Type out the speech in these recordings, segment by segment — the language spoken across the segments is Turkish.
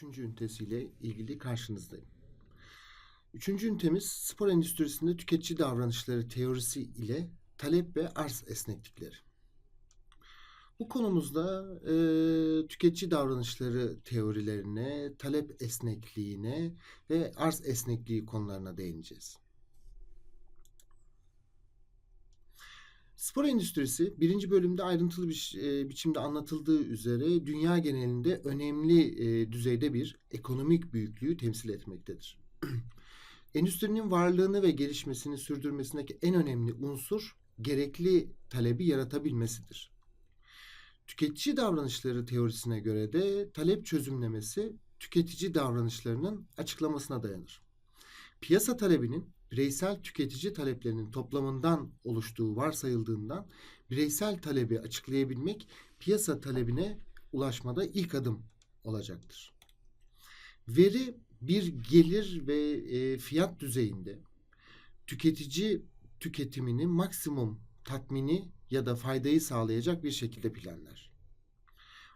üçüncü ünitesiyle ilgili karşınızdayım. Üçüncü ünitemiz spor endüstrisinde tüketici davranışları teorisi ile talep ve arz esneklikleri. Bu konumuzda e, tüketici davranışları teorilerine, talep esnekliğine ve arz esnekliği konularına değineceğiz. Spor endüstrisi birinci bölümde ayrıntılı bir e, biçimde anlatıldığı üzere dünya genelinde önemli e, düzeyde bir ekonomik büyüklüğü temsil etmektedir. Endüstrinin varlığını ve gelişmesini sürdürmesindeki en önemli unsur gerekli talebi yaratabilmesidir. Tüketici davranışları teorisine göre de talep çözümlemesi tüketici davranışlarının açıklamasına dayanır. Piyasa talebinin bireysel tüketici taleplerinin toplamından oluştuğu varsayıldığından bireysel talebi açıklayabilmek piyasa talebine ulaşmada ilk adım olacaktır. Veri bir gelir ve e, fiyat düzeyinde tüketici tüketimini maksimum tatmini ya da faydayı sağlayacak bir şekilde planlar.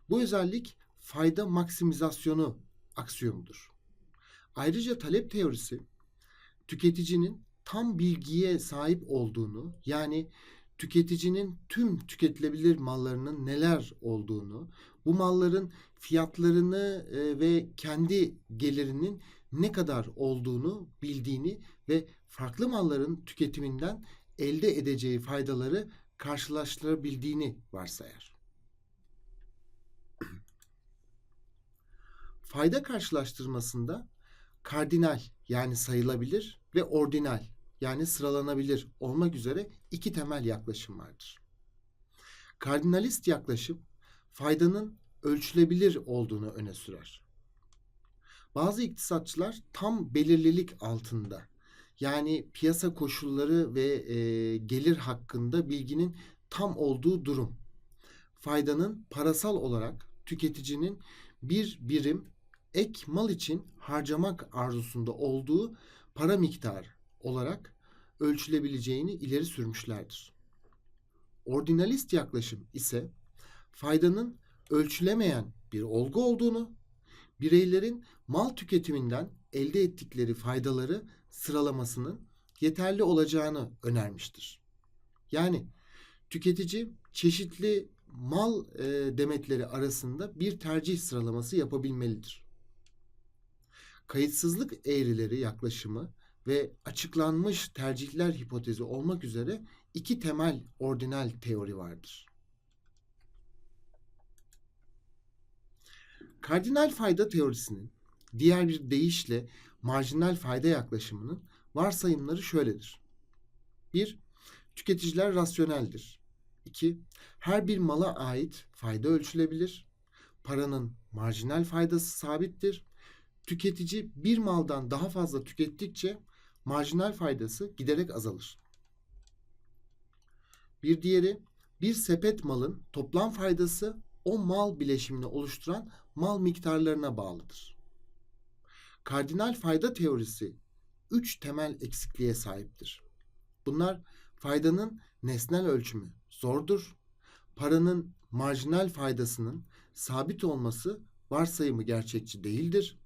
Bu özellik fayda maksimizasyonu aksiyomudur. Ayrıca talep teorisi tüketicinin tam bilgiye sahip olduğunu yani tüketicinin tüm tüketilebilir mallarının neler olduğunu, bu malların fiyatlarını e, ve kendi gelirinin ne kadar olduğunu bildiğini ve farklı malların tüketiminden elde edeceği faydaları karşılaştırabildiğini varsayar. Fayda karşılaştırmasında kardinal yani sayılabilir ve ordinal yani sıralanabilir olmak üzere iki temel yaklaşım vardır. Kardinalist yaklaşım faydanın ölçülebilir olduğunu öne sürer. Bazı iktisatçılar tam belirlilik altında yani piyasa koşulları ve e, gelir hakkında bilginin tam olduğu durum. Faydanın parasal olarak tüketicinin bir birim ek mal için harcamak arzusunda olduğu para miktarı olarak ölçülebileceğini ileri sürmüşlerdir. Ordinalist yaklaşım ise faydanın ölçülemeyen bir olgu olduğunu, bireylerin mal tüketiminden elde ettikleri faydaları sıralamasının yeterli olacağını önermiştir. Yani tüketici çeşitli mal e, demetleri arasında bir tercih sıralaması yapabilmelidir. Kayıtsızlık eğrileri yaklaşımı ve açıklanmış tercihler hipotezi olmak üzere iki temel ordinal teori vardır. Kardinal fayda teorisinin diğer bir deyişle marjinal fayda yaklaşımının varsayımları şöyledir. 1. Tüketiciler rasyoneldir. 2. Her bir mala ait fayda ölçülebilir. Paranın marjinal faydası sabittir. Tüketici bir maldan daha fazla tükettikçe marjinal faydası giderek azalır. Bir diğeri bir sepet malın toplam faydası o mal bileşimini oluşturan mal miktarlarına bağlıdır. Kardinal fayda teorisi üç temel eksikliğe sahiptir. Bunlar faydanın nesnel ölçümü zordur, paranın marjinal faydasının sabit olması varsayımı gerçekçi değildir.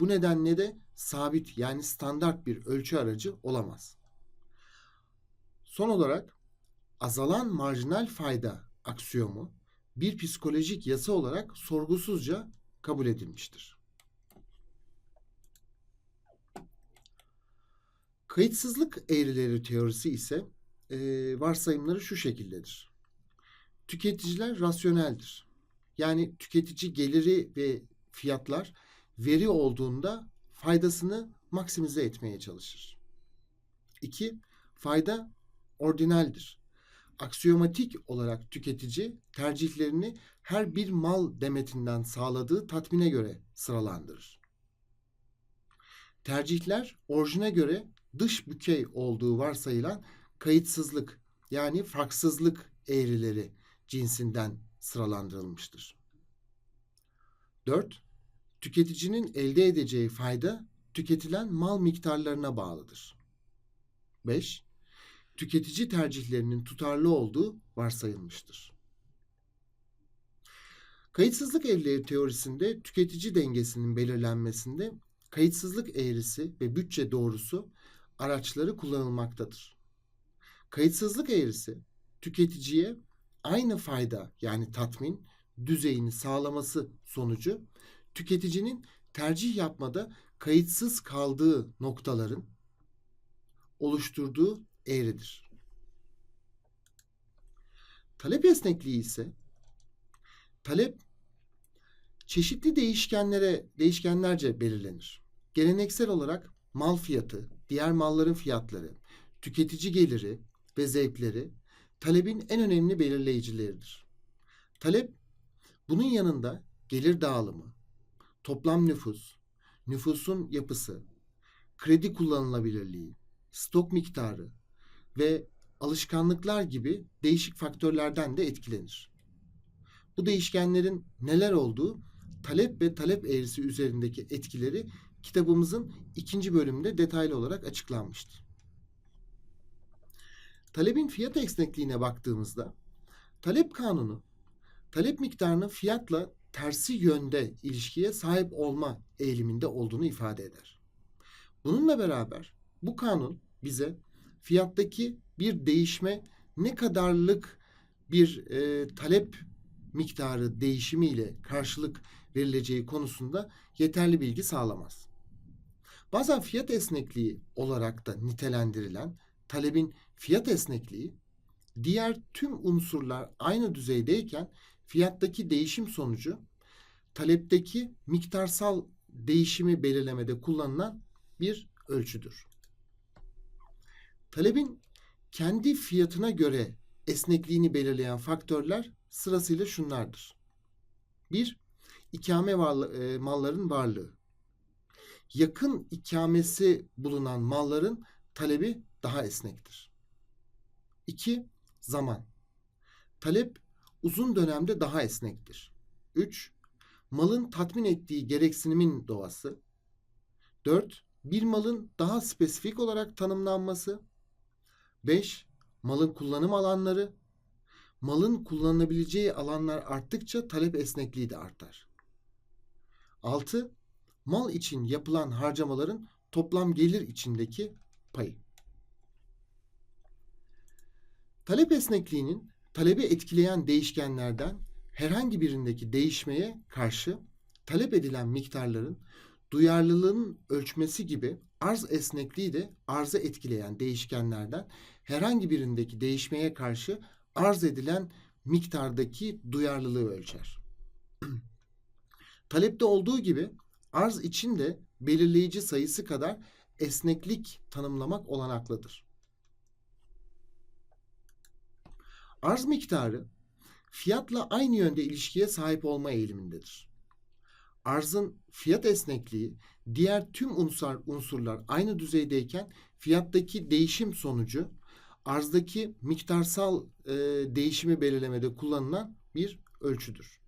Bu nedenle de sabit yani standart bir ölçü aracı olamaz. Son olarak azalan marjinal fayda aksiyomu bir psikolojik yasa olarak sorgusuzca kabul edilmiştir. Kayıtsızlık eğrileri teorisi ise e, varsayımları şu şekildedir. Tüketiciler rasyoneldir. Yani tüketici geliri ve fiyatlar veri olduğunda faydasını maksimize etmeye çalışır. 2. Fayda ordinaldir. Aksiyomatik olarak tüketici tercihlerini her bir mal demetinden sağladığı tatmine göre sıralandırır. Tercihler orijine göre dış bükey olduğu varsayılan kayıtsızlık yani farksızlık eğrileri cinsinden sıralandırılmıştır. 4. Tüketicinin elde edeceği fayda tüketilen mal miktarlarına bağlıdır. 5. Tüketici tercihlerinin tutarlı olduğu varsayılmıştır. Kayıtsızlık eğrileri teorisinde tüketici dengesinin belirlenmesinde kayıtsızlık eğrisi ve bütçe doğrusu araçları kullanılmaktadır. Kayıtsızlık eğrisi tüketiciye aynı fayda yani tatmin düzeyini sağlaması sonucu tüketicinin tercih yapmada kayıtsız kaldığı noktaların oluşturduğu eğridir. Talep esnekliği ise talep çeşitli değişkenlere değişkenlerce belirlenir. Geleneksel olarak mal fiyatı, diğer malların fiyatları, tüketici geliri ve zevkleri talebin en önemli belirleyicileridir. Talep bunun yanında gelir dağılımı, toplam nüfus, nüfusun yapısı, kredi kullanılabilirliği, stok miktarı ve alışkanlıklar gibi değişik faktörlerden de etkilenir. Bu değişkenlerin neler olduğu, talep ve talep eğrisi üzerindeki etkileri kitabımızın ikinci bölümünde detaylı olarak açıklanmıştır. Talebin fiyat esnekliğine baktığımızda, talep kanunu, talep miktarının fiyatla tersi yönde ilişkiye sahip olma eğiliminde olduğunu ifade eder. Bununla beraber bu kanun bize fiyattaki bir değişme ne kadarlık bir e, talep miktarı değişimiyle karşılık verileceği konusunda yeterli bilgi sağlamaz. Bazen fiyat esnekliği olarak da nitelendirilen talebin fiyat esnekliği diğer tüm unsurlar aynı düzeydeyken fiyattaki değişim sonucu talepteki miktarsal değişimi belirlemede kullanılan bir ölçüdür. Talebin kendi fiyatına göre esnekliğini belirleyen faktörler sırasıyla şunlardır. 1. İkame varlı, e, malların varlığı. Yakın ikamesi bulunan malların talebi daha esnektir. 2. Zaman. Talep uzun dönemde daha esnektir. 3. Malın tatmin ettiği gereksinimin doğası. 4. Bir malın daha spesifik olarak tanımlanması. 5. Malın kullanım alanları. Malın kullanılabileceği alanlar arttıkça talep esnekliği de artar. 6. Mal için yapılan harcamaların toplam gelir içindeki payı. Talep esnekliğinin talebi etkileyen değişkenlerden herhangi birindeki değişmeye karşı talep edilen miktarların duyarlılığın ölçmesi gibi arz esnekliği de arzı etkileyen değişkenlerden herhangi birindeki değişmeye karşı arz edilen miktardaki duyarlılığı ölçer. Talepte olduğu gibi arz için de belirleyici sayısı kadar esneklik tanımlamak olanaklıdır. Arz miktarı fiyatla aynı yönde ilişkiye sahip olma eğilimindedir. Arzın fiyat esnekliği diğer tüm unsur, unsurlar aynı düzeydeyken fiyattaki değişim sonucu arzdaki miktarsal e, değişimi belirlemede kullanılan bir ölçüdür.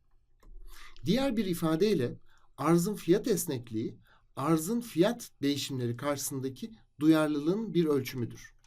Diğer bir ifadeyle arzın fiyat esnekliği arzın fiyat değişimleri karşısındaki duyarlılığın bir ölçümüdür.